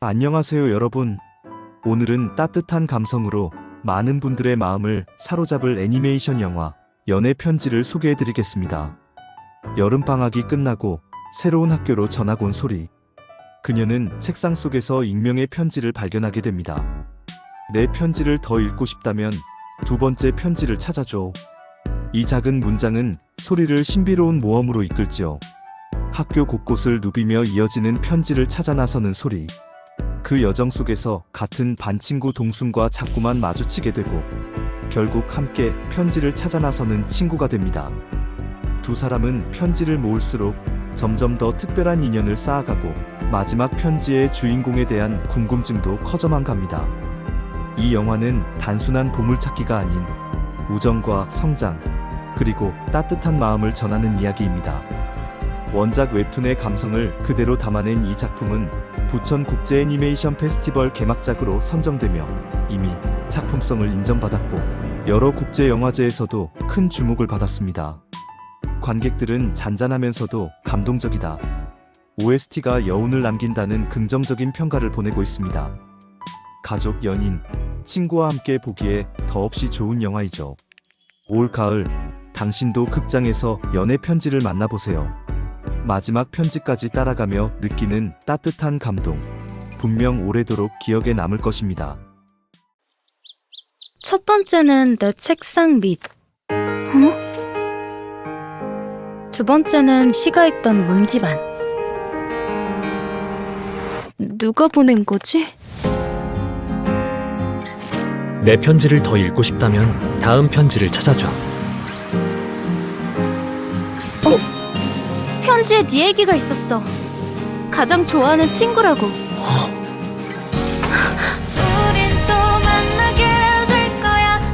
안녕하세요, 여러분. 오늘은 따뜻한 감성으로 많은 분들의 마음을 사로잡을 애니메이션 영화 연애 편지를 소개해 드리겠습니다. 여름방학이 끝나고 새로운 학교로 전학 온 소리. 그녀는 책상 속에서 익명의 편지를 발견하게 됩니다. 내 편지를 더 읽고 싶다면 두 번째 편지를 찾아줘. 이 작은 문장은 소리를 신비로운 모험으로 이끌지요. 학교 곳곳을 누비며 이어지는 편지를 찾아 나서는 소리. 그 여정 속에서 같은 반 친구 동순과 자꾸만 마주치게 되고 결국 함께 편지를 찾아 나서는 친구가 됩니다. 두 사람은 편지를 모을수록 점점 더 특별한 인연을 쌓아가고 마지막 편지의 주인공에 대한 궁금증도 커져만 갑니다. 이 영화는 단순한 보물찾기가 아닌 우정과 성장 그리고 따뜻한 마음을 전하는 이야기입니다. 원작 웹툰의 감성을 그대로 담아낸 이 작품은 부천 국제 애니메이션 페스티벌 개막작으로 선정되며 이미 작품성을 인정받았고 여러 국제 영화제에서도 큰 주목을 받았습니다. 관객들은 잔잔하면서도 감동적이다. OST가 여운을 남긴다는 긍정적인 평가를 보내고 있습니다. 가족, 연인, 친구와 함께 보기에 더없이 좋은 영화이죠. 올 가을 당신도 극장에서 연애 편지를 만나보세요. 마지막 편지까지 따라가며 느끼는 따뜻한 감동. 분명 오래도록 기억에 남을 것입니다. 첫 번째는 내 책상 밑. 어? 두 번째는 시가 있던 문집안. 누가 보낸 거지? 내 편지를 더 읽고 싶다면 다음 편지를 찾아줘. 편지에 네 얘기가 있었어. 가장 좋아하는 친구라고.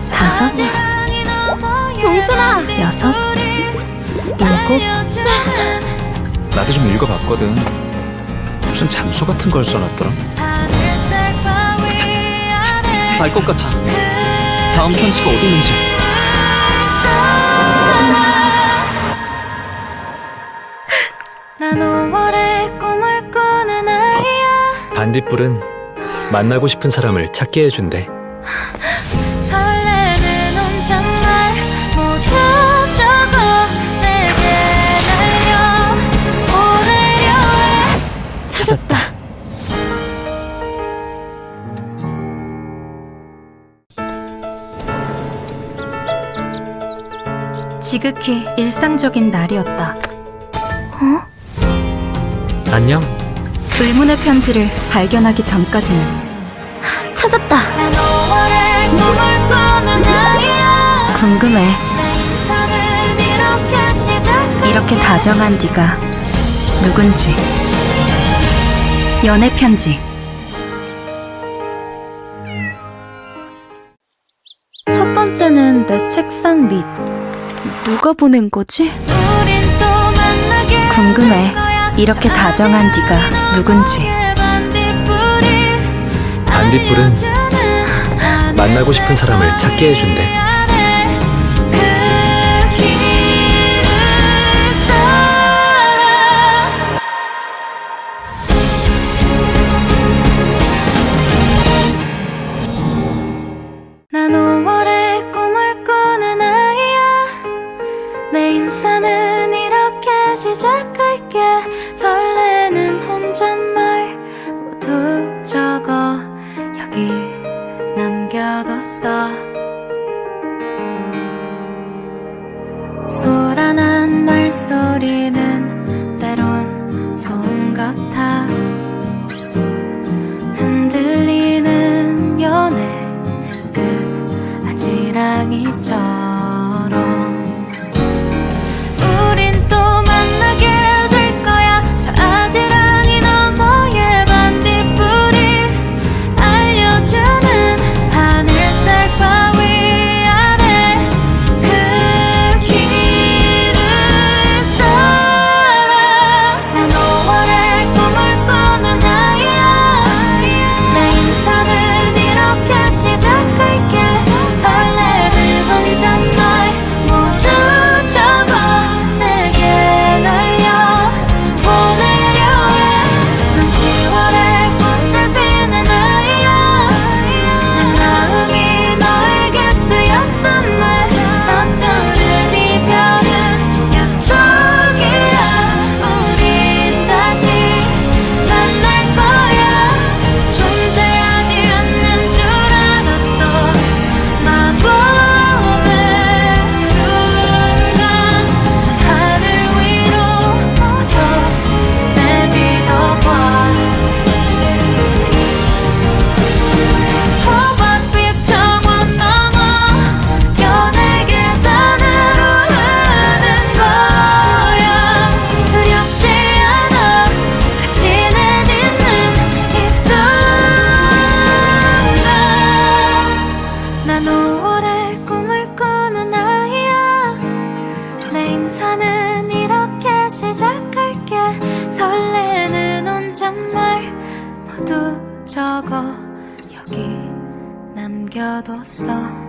다섯, 동순아, 여섯, 일곱, 나도 좀 읽어봤거든. 무슨 장소 같은 걸 써놨더라. 알 것 같아. 다음 편지가 어디 있는지. 반딧불은 만나고 싶은 사람을 찾게 해준대. 설레는 혼잣말 모두 적어 내게 날려 보내려 해 찾았다. 지극히 일상적인 날이었다. 어? 안녕? 의문의 편지를 발견하기 전까지는 찾았다. 난 5월에 꿈을 꾸는 아이야 궁금해. 이렇게 다정한 네가 누군지. 연애 편지. 첫 번째는 내 책상 밑. 누가 보낸 거지? 궁금해. 이렇게 다정한 네가 누군지. 반딧불은 만나고 싶은 사람을 찾게 해준대. 그 길을 따라 난 5월에 꿈을 꾸는 아이야 내 인생은 이렇게 시작할 겨뒀어. 소란한 말소리는 때론 소음 같아. 흔들리는 연애 끝 아지랑이처럼 한 말 모두 적어 여기 남겨뒀어.